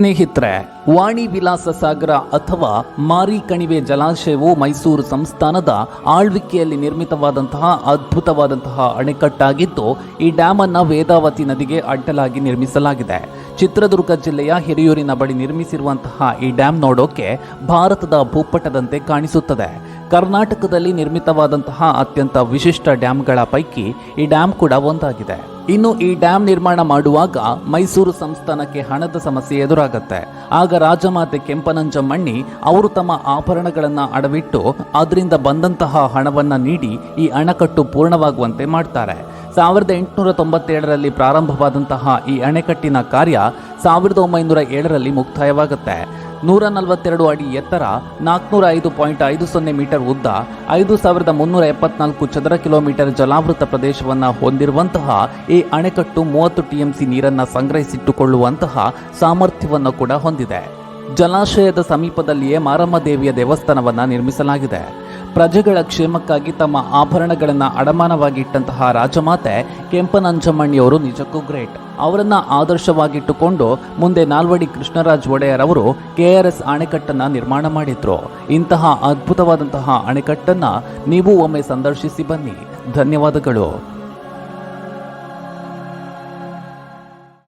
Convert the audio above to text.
ಸ್ನೇಹಿತರೆ ವಾಣಿ ವಿಲಾಸ ಸಾಗರ ಅಥವಾ ಮಾರಿ ಕಣಿವೆ ಜಲಾಶಯವು ಮೈಸೂರು ಸಂಸ್ಥಾನದ ಆಳ್ವಿಕೆಯಲ್ಲಿ ನಿರ್ಮಿತವಾದಂತಹ ಅದ್ಭುತವಾದಂತಹ ಅಣೆಕಟ್ಟಾಗಿದ್ದು, ಈ ಡ್ಯಾಮ್ ಅನ್ನ ವೇದಾವತಿ ನದಿಗೆ ಅಡ್ಡಲಾಗಿ ನಿರ್ಮಿಸಲಾಗಿದೆ. ಚಿತ್ರದುರ್ಗ ಜಿಲ್ಲೆಯ ಹಿರಿಯೂರಿನ ಬಳಿ ನಿರ್ಮಿಸಿರುವಂತಹ ಈ ಡ್ಯಾಮ್ ನೋಡೋಕೆ ಭಾರತದ ಭೂಪಟದಂತೆ ಕಾಣಿಸುತ್ತದೆ. ಕರ್ನಾಟಕದಲ್ಲಿ ನಿರ್ಮಿತವಾದಂತಹ ಅತ್ಯಂತ ವಿಶಿಷ್ಟ ಡ್ಯಾಮ್ಗಳ ಪೈಕಿ ಈ ಡ್ಯಾಮ್ ಕೂಡ ಒಂದಾಗಿದೆ. ಇನ್ನು ಈ ಡ್ಯಾಮ್ ನಿರ್ಮಾಣ ಮಾಡುವಾಗ ಮೈಸೂರು ಸಂಸ್ಥಾನಕ್ಕೆ ಹಣದ ಸಮಸ್ಯೆ ಎದುರಾಗುತ್ತೆ. ಆಗ ರಾಜಮಾತೆ ಕೆಂಪನಂಜಮ್ಮಣ್ಣಿ ಅವರು ತಮ್ಮ ಆಭರಣಗಳನ್ನು ಅಡವಿಟ್ಟು ಅದರಿಂದ ಬಂದಂತಹ ಹಣವನ್ನ ನೀಡಿ ಈ ಅಣೆಕಟ್ಟು ಪೂರ್ಣವಾಗುವಂತೆ ಮಾಡ್ತಾರೆ. ಸಾವಿರದ ಎಂಟುನೂರ ತೊಂಬತ್ತೇಳರಲ್ಲಿ ಪ್ರಾರಂಭವಾದಂತಹ ಈ ಅಣೆಕಟ್ಟಿನ ಕಾರ್ಯ ಸಾವಿರದ ಒಂಬೈನೂರ ಏಳರಲ್ಲಿ ಮುಕ್ತಾಯವಾಗುತ್ತೆ. ನೂರ ನಲವತ್ತೆರಡು ಅಡಿ ಎತ್ತರ ನಾಲ್ಕುನೂರ ಐದು ಪಾಯಿಂಟ್ ಐದು ಸೊನ್ನೆ ಮೀಟರ್ ಉದ್ದ, ಐದು ಸಾವಿರದ ಮುನ್ನೂರ ಎಪ್ಪತ್ನಾಲ್ಕು ಚದರ ಕಿಲೋಮೀಟರ್ ಜಲಾವೃತ ಪ್ರದೇಶವನ್ನು ಹೊಂದಿರುವಂತಹ ಈ ಅಣೆಕಟ್ಟು ಮೂವತ್ತು ಟಿಎಂಸಿ ನೀರನ್ನು ಸಂಗ್ರಹಿಸಿಟ್ಟುಕೊಳ್ಳುವಂತಹ ಸಾಮರ್ಥ್ಯವನ್ನು ಕೂಡ ಹೊಂದಿದೆ. ಜಲಾಶಯದ ಸಮೀಪದಲ್ಲಿಯೇ ಮಾರಮ್ಮ ದೇವಿಯ ದೇವಸ್ಥಾನವನ್ನು ನಿರ್ಮಿಸಲಾಗಿದೆ. ಪ್ರಜೆಗಳ ಕ್ಷೇಮಕ್ಕಾಗಿ ತಮ್ಮ ಆಭರಣಗಳನ್ನು ಅಡಮಾನವಾಗಿಟ್ಟಂತಹ ರಾಜಮಾತೆ ಕೆಂಪನಂಜಮ್ಮಣ್ಣಿಯವರು ನಿಜಕ್ಕೂ ಗ್ರೇಟ್. ಅವರನ್ನ ಆದರ್ಶವಾಗಿಟ್ಟುಕೊಂಡು ಮುಂದೆ ನಾಲ್ವಡಿ ಕೃಷ್ಣರಾಜ್ ಒಡೆಯರ್ ಅವರು ಕೆಆರ್ಎಸ್ ಅಣೆಕಟ್ಟನ್ನ ನಿರ್ಮಾಣ ಮಾಡಿದ್ರು. ಇಂತಹ ಅದ್ಭುತವಾದಂತಹ ಅಣೆಕಟ್ಟನ್ನ ನೀವು ಒಮ್ಮೆ ಸಂದರ್ಶಿಸಿ ಬನ್ನಿ. ಧನ್ಯವಾದಗಳು.